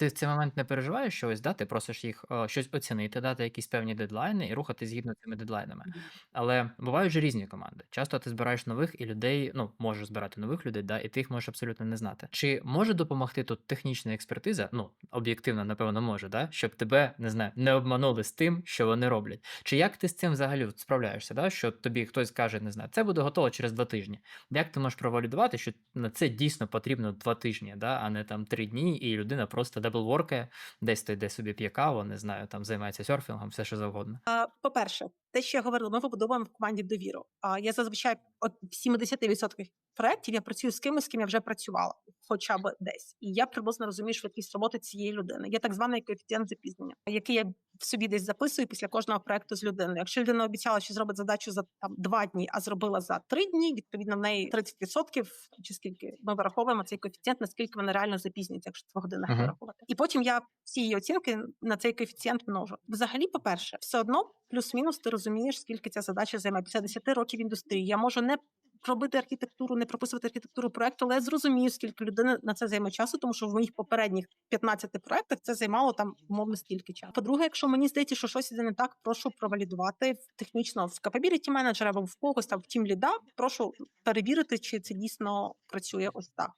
Ти в цей момент не переживаєш, що ось, да, ти просиш їх, е, щось оцінити, дати якісь певні дедлайни і рухатись згідно цими дедлайнами. Але бувають же різні команди. Часто ти збираєш нових і людей, ну, можеш збирати нових людей, да, і ти їх можеш абсолютно не знати. Чи може допомогти тут технічна експертиза? Ну, об'єктивно, напевно, може, да, щоб тебе, не знаю, не обманули з тим, що вони роблять. Чи як ти з цим взагалі справляєшся, да, що тобі хтось каже, не знаю, це буде готово через 2 тижні. Як ти можеш провалідувати, що на це дійсно потрібно 2 тижні, да, а не там 3 дні, і людина просто даблворкає, десь то йде собі п'є каву, не знаю, там займається серфінгом, все що завгодно. По-перше, те, що я говорила, ми вибудовуємо в команді довіру. А я зазвичай от в 70% проєктів я працюю з кимось, з ким я вже працювала, хоча б десь. І я приблизно розумію швидкість роботи цієї людини. Є так званий коефіцієнт запізнення, який я собі десь записую після кожного проекту з людиною. Якщо людина обіцяла, що зробить задачу за там два дні, а зробила за три дні, відповідно в неї 30% чи скільки ми вираховуємо цей коефіцієнт, наскільки вона реально запізнюється, якщо це в годинах Мгм. вирахувати. І потім я всі її оцінки на цей коефіцієнт множу. Взагалі, по-перше, все одно плюс-мінус ти розумієш, скільки ця задача займе. Після 10 років індустрії я можу не робити архітектуру, не прописувати архітектуру проекту, але я зрозумію, скільки людини на це займе часу, тому що в моїх попередніх 15 проектах це займало там умовно стільки часу. По-друге, якщо мені здається, що щось іде не так, прошу провалідувати технічно в capability менеджера або в когось там в тім ліда. Прошу перевірити, чи це дійсно працює ось так.